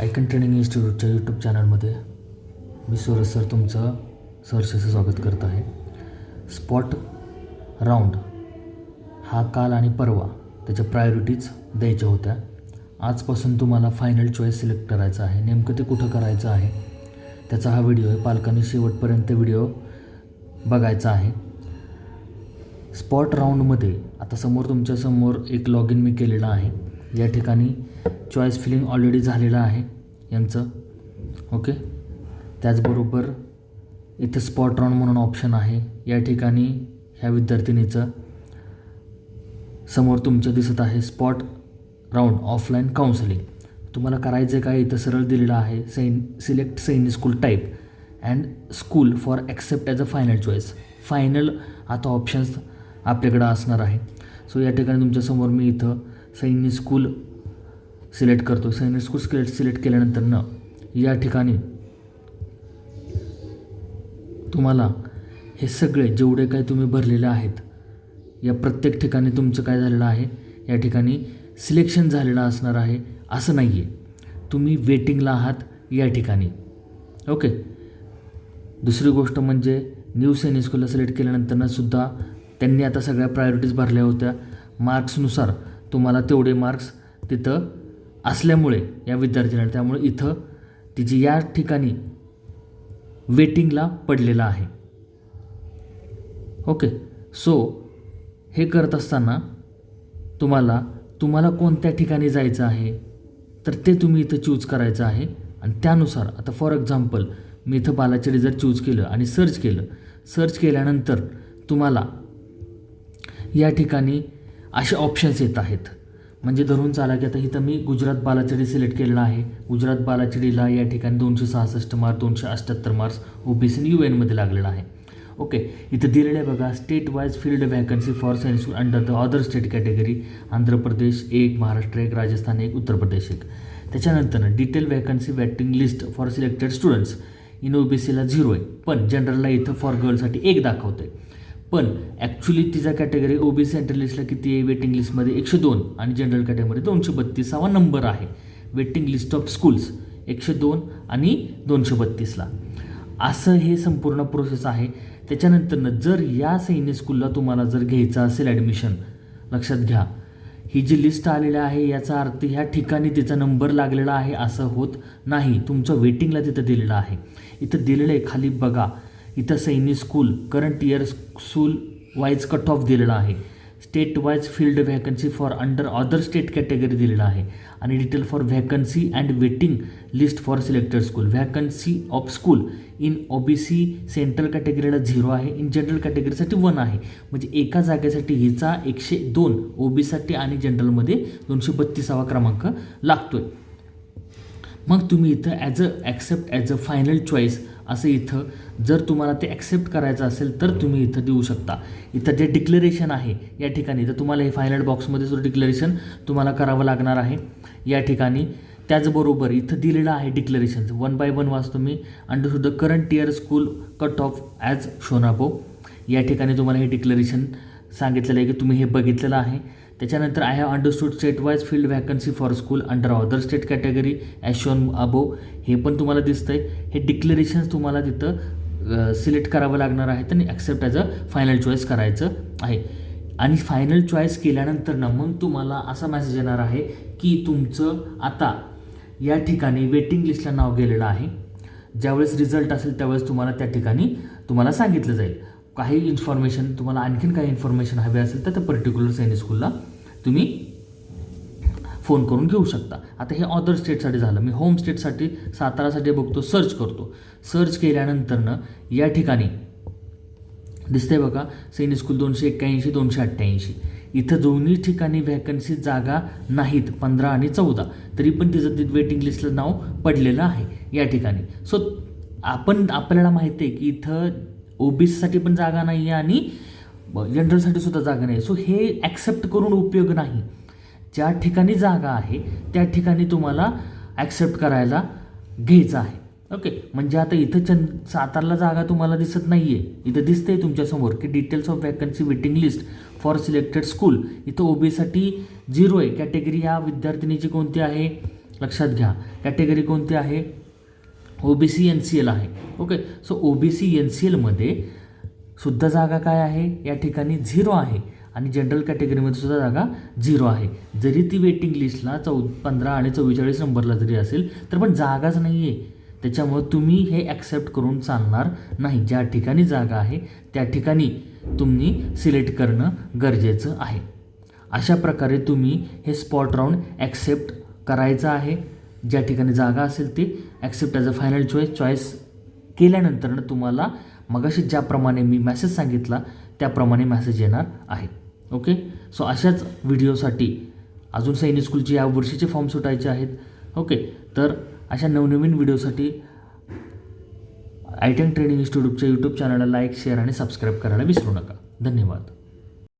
Icon training इन्स्टिट्यूटच्या YouTube चॅनलमध्ये. मी Suraj sir तुमचं सहर्षचं स्वागत करत आहे. स्पॉट राऊंड हा काल आणि परवा त्याच्या प्रायोरिटीज द्यायच्या होत्या. आजपासून तुम्हाला फायनल चॉईस सिलेक्ट करायचं आहे. नेमकं ते कुठं करायचं आहे? त्याचा हा व्हिडिओ आहे. पालकांनी शेवटपर्यंत व्हिडिओ बघायचा आहे. स्पॉट राऊंडमध्ये आता समोर तुमच्यासमोर एक लॉग इन मी केलेलं आहे. या ठिकाणी चॉईस फिलिंग ऑलरेडी झालेलं आहे यांचं. ओके त्याचबरोबर इथं स्पॉट राऊंड म्हणून ऑप्शन आहे. या ठिकाणी ह्या विद्यार्थिनीचं समोर तुमचं दिसत आहे स्पॉट राऊंड ऑफलाईन काउन्सिलिंग तुम्हाला करायचं काय? इथं सरळ दिलेलं आहे सैन select Sainik school type and school for accept as a final choice final आता ऑप्शन्स आपल्याकडं असणार आहे. सो या ठिकाणी तुमच्यासमोर मी इथं सैन्य स्कूल सिलेक्ट करतो. सैन्य स्कूल सिलेक्ट सिलेक्ट केल्यानंतर न या ठिकाणी तुम्हाला हे सगळे जेवढे काय तुम्ही भरलेले आहेत या प्रत्येक ठिकाणी तुमचं काय झालेलं आहे या ठिकाणी सिलेक्शन झालेलं असणार आहे असं नाही आहे तुम्ही वेटिंगला आहात या ठिकाणी. ओके दुसरी गोष्ट म्हणजे न्यू सैनिक स्कूलला सिलेक्ट केल्यानंतरनं सुद्धा त्यांनी आता सगळ्या प्रायोरिटीज भरल्या होत्या. मार्क्सनुसार तुम्हाला तेवढे मार्क्स तिथं असल्यामुळे या विद्यार्थ्यांना त्यामुळे इथं तिची या ठिकाणी वेटिंगला पडलेला आहे. ओके सो हे करत असताना तुम्हाला तुम्हाला कोणत्या ठिकाणी जायचं आहे? तर ते तुम्ही इथं चूज करायचं आहे. आणि त्यानुसार आता फॉर एक्झाम्पल मी इथं बालाचडी जर चूज केलं आणि सर्च केलं सर्च केल्यानंतर तुम्हाला या ठिकाणी असे ऑप्शन्स येत आहेत. म्हणजे धरून चाला की आता इथं मी गुजरात बालाचडी सिलेक्ट केलेला आहे. गुजरात बालाचडीला या ठिकाणी दोनशे सहासष्ट मार्क दोनशे अठ्ठ्याहत्तर marks O B C U एनमध्ये लागलेला आहे. ओके इथं दिलेलं आहे बघा state wise field vacancy for science under the other state category Andhra Pradesh एक महाराष्ट्र एक राजस्थान एक उत्तर प्रदेश एक. त्याच्यानंतर detail vacancy waiting list for selected students in O B सीला झिरो आहे. पण जनरलला इथं फॉर गर्लसाठी एक दाखवतं आहे पण ॲक्च्युली तिचा category O B C central लिस्टला किती आहे? वेटिंग लिस्टमध्ये एकशे दोन आणि जनरल कॅटेगरी दोनशे बत्तीसावा नंबर आहे. वेटिंग लिस्ट ऑफ स्कूल्स एकशे दोन आणि दोनशे बत्तीसला. असं हे संपूर्ण प्रोसेस आहे. त्याच्यानंतरनं जर या सैन्य स्कूलला तुम्हाला जर घ्यायचं असेल ॲडमिशन लक्षात घ्या. ही जी लिस्ट आलेली आहे याचा अर्थ ह्या ठिकाणी तिचा नंबर लागलेला आहे असं होत नाही. तुमचं वेटिंगला तिथं दिलेलं आहे. इथं दिलेलं आहे खाली बघा. इथं Sainik school current year school wise cut off दिलेला आहे. State wise field vacancy for under other state category दिलेला आहे. आणि detail for vacancy and waiting list for selected school vacancy of school in O B C central कॅटेगरीला zero आहे. In general कॅटेगरीसाठी one आहे. म्हणजे एका जागेसाठी हिचा एकशे दोन ओ बीसाठी आणि जनरलमध्ये दोनशे बत्तीसावा क्रमांक लागतो आहे मग तुम्ही इथं as a accept as a final choice असं इथं जर तुम्हाला ते ॲक्सेप्ट करायचं असेल तर तुम्ही इथं देऊ शकता. इथं जे डिक्लेरेशन आहे या ठिकाणी तर तुम्हाला हे फायनल बॉक्समध्ये जो डिक्लेरेशन तुम्हाला करावं लागणार आहे या ठिकाणी त्याचबरोबर इथं दिलेलं आहे डिक्लेरेशन वन बाय वन वाचतो मी. Under the current year school cut off as shown above या ठिकाणी तुम्हाला हे डिक्लेरेशन सांगितलेलं आहे की तुम्ही हे बघितलेलं आहे. त्याच्यानंतर I have understood state wise field vacancy for school under other state category as shown above हे पण तुम्हाला दिसतं आहे हे डिक्लेरेशन्स तुम्हाला तिथं सिलेक्ट करावं लागणार आहेत आणि accept as a final choice करायचं आहे. आणि फायनल चॉईस केल्यानंतर ना मग तुम्हाला असा मेसेज येणार आहे की तुमचं आता या ठिकाणी वेटिंग लिस्टला नाव गेलेलं आहे. ज्यावेळेस रिझल्ट असेल त्यावेळेस तुम्हाला त्या ठिकाणी तुम्हाला सांगितलं जाईल. काही इन्फॉर्मेशन तुम्हाला आणखीन काही इन्फॉर्मेशन हवी असेल तर त्या पर्टिक्युलर सैनिक स्कूलला तुम्ही फोन करून घेऊ शकता. आता हे अदर स्टेटसाठी झालं. मी होम स्टेटसाठी सातारासाठी बघतो सर्च करतो. सर्च केल्यानंतरनं या ठिकाणी दिसते बघा सैनिक स्कूल दोनशे एक्क्याऐंशी दोनशे अठ्ठ्याऐंशी. इथं दोन्ही ठिकाणी व्हॅकन्सी जागा नाहीत पंधरा आणि चौदा. तरी पण तिचं ते वेटिंग लिस्टला नाव पडलेलं आहे या ठिकाणी. सो आपण आपल्याला माहिती आहे की इथं ओबीसीसाठी पण जागा नाही आहे आणि जनरलसाठी सुद्धा जागा नाही सो हे ॲक्सेप्ट करून उपयोग नाही. ज्या ठिकाणी जागा आहे त्या ठिकाणी तुम्हाला ॲक्सेप्ट करायला घ्यायचं आहे. ओके म्हणजे आता इथं चंद सातारला जागा तुम्हाला दिसत नाही आहे इथं दिसतंय तुमच्यासमोर की details of vacancy waiting list for selected school इथं ओबीसाठी झिरो आहे. कॅटेगरी या विद्यार्थिनीची कोणती आहे? लक्षात घ्या. कॅटेगरी कोणती आहे? O B C N C L आहे. Okay? So O B C N C एलमध्ये सुद्धा जागा काय आहे? या ठिकाणी झिरो आहे. आणि जनरल कॅटेगरीमध्ये सुद्धा जागा झिरो आहे. जरी ती वेटिंग लिस्टला चौ पंधरा आणि चव्वेचाळीस नंबरला जरी असेल तर पण जागाच नाही आहे त्याच्यामुळं तुम्ही हे ॲक्सेप्ट करून चालणार नाही. ज्या ठिकाणी जागा आहे त्या ठिकाणी तुम्ही सिलेक्ट करणं गरजेचं आहे. अशा प्रकारे तुम्ही हे स्पॉट राऊंड ॲक्सेप्ट करायचं आहे. ज्या ठिकाणी जागा असेल ती accept as a final choice choice केल्यानंतर तुम्हाला मगाशी ज्याप्रमाणे मी मॅसेज सांगितला त्याप्रमाणे मॅसेज येणार आहे. ओके सो अशाच व्हिडिओसाठी अजून सैनिक स्कूलचे या वर्षीचे फॉर्म सुटायचे आहेत. ओके तर अशा नवनवीन व्हिडिओसाठी आय टी ट्रेनिंग इन्स्टिट्यूटच्या यूट्यूब चॅनलला लाईक शेअर आणि सबस्क्राईब करायला विसरू नका. धन्यवाद.